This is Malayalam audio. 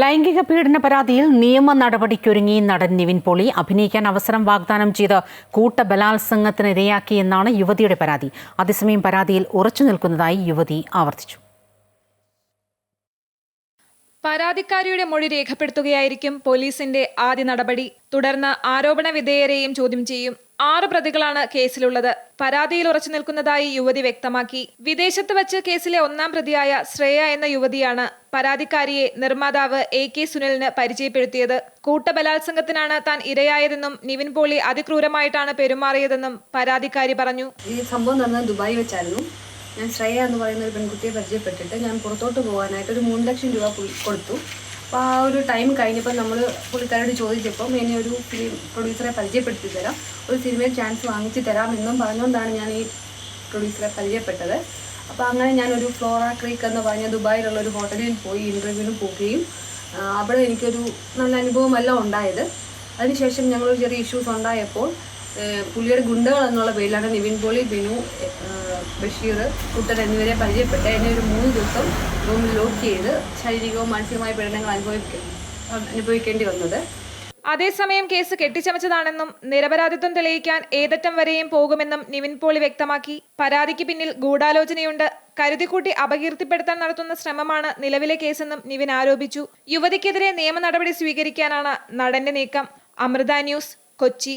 ലൈംഗിക പീഡന പരാതിയിൽ നിയമ നടപടിക്കൊരുങ്ങി നടൻ നിവിൻ പോളി അഭിനയിക്കാൻ അവസരം വാഗ്ദാനം ചെയ്ത് കൂട്ട ബലാത്സംഗത്തിനിരയാക്കിയെന്നാണ് യുവതിയുടെ പരാതി. അതേസമയം പരാതിയിൽ ഉറച്ചു നിൽക്കുന്നതായി യുവതി ആവർത്തിച്ചു. പരാതിക്കാരിയുടെ മൊഴി രേഖപ്പെടുത്തുകയായിരിക്കും പോലീസിന്റെ ആദ്യ നടപടി. തുടർന്ന് ആരോപണ വിധേയരെയും ചോദ്യം ചെയ്യും. ആറ് പ്രതികളാണ് കേസിലുള്ളത്. പരാതിയിൽ ഉറച്ചു നിൽക്കുന്നതായി യുവതി വ്യക്തമാക്കി. വിദേശത്ത് വച്ച് കേസിലെ ഒന്നാം പ്രതിയായ ശ്രേയ എന്ന യുവതിയാണ് പരാതിക്കാരിയെ നിർമ്മാതാവ് എ കെ സുനിലിന് പരിചയപ്പെടുത്തിയത്. കൂട്ടബലാത്സംഗത്തിനാണ് താൻ ഇരയായതെന്നും നിവിൻ പോളി അതിക്രൂരമായിട്ടാണ് പെരുമാറിയതെന്നും പരാതിക്കാരി പറഞ്ഞു. ഈ സംഭവം നടന്നത് ദുബായി വെച്ചായിരുന്നു. ഞാൻ ശ്രേയ എന്ന് പറയുന്ന ഒരു പെൺകുട്ടിയെ പരിചയപ്പെട്ടിട്ട് ഞാൻ പുറത്തോട്ട് പോകാനായിട്ട് ഒരു മൂന്ന് ലക്ഷം രൂപ കൊടുത്തു. അപ്പോൾ ആ ഒരു ടൈം കഴിഞ്ഞപ്പോൾ നമ്മൾ പുള്ളിക്കാരോട് ചോദിച്ചപ്പം എന്നെ ഒരു ഫിലിം പ്രൊഡ്യൂസറെ പരിചയപ്പെടുത്തി തരാം. ഒരു സിനിമയിൽ ചാൻസ് വാങ്ങിച്ചു തരാം എന്നും പറഞ്ഞുകൊണ്ടാണ് ഞാൻ ഈ പ്രൊഡ്യൂസറെ പരിചയപ്പെട്ടത്. അപ്പോൾ അങ്ങനെ ഞാനൊരു ഫ്ലോറ ക്രീക്ക് എന്ന് പറഞ്ഞ ദുബായിലുള്ള ഒരു ഹോട്ടലിൽ പോയി ഇന്റർവ്യൂവിന് പോവുകയും അവിടെ എനിക്കൊരു നല്ല അനുഭവമല്ല ഉണ്ടായത്. അതിനുശേഷം ഞങ്ങളൊരു ചെറിയ ഇഷ്യൂസ് ഉണ്ടായപ്പോൾ പുള്ളിയുടെ ഗുണ്ടകൾ എന്നുള്ള പേരിലാണ് നിവിൻ പോളി ബിനു ബഷീർ കുട്ടൻ എന്നിവരെ പരിചയപ്പെട്ട് എന്നെ ഒരു മൂന്ന് ദിവസം റൂമിൽ ലോക്ക് ചെയ്ത് ശാരീരികവും മാനസികമായ പീഡനങ്ങൾ അനുഭവിക്ക അനുഭവിക്കേണ്ടി വന്നത്. അതേസമയം കേസ് കെട്ടിച്ചമച്ചതാണെന്നും നിരപരാധിത്വം തെളിയിക്കാൻ ഏതറ്റം വരെയും പോകുമെന്നും നിവിൻ പോളി വ്യക്തമാക്കി. പരാതിക്ക് പിന്നിൽ ഗൂഢാലോചനയുണ്ട്. കരുതിക്കൂട്ടി അപകീർത്തിപ്പെടുത്താൻ നടത്തുന്ന ശ്രമമാണ് നിലവിലെ കേസെന്നും നിവിൻ ആരോപിച്ചു. യുവതിക്കെതിരെ നിയമ നടപടി സ്വീകരിക്കാനാണ് നടന്റെ നീക്കം. അമൃത ന്യൂസ് കൊച്ചി.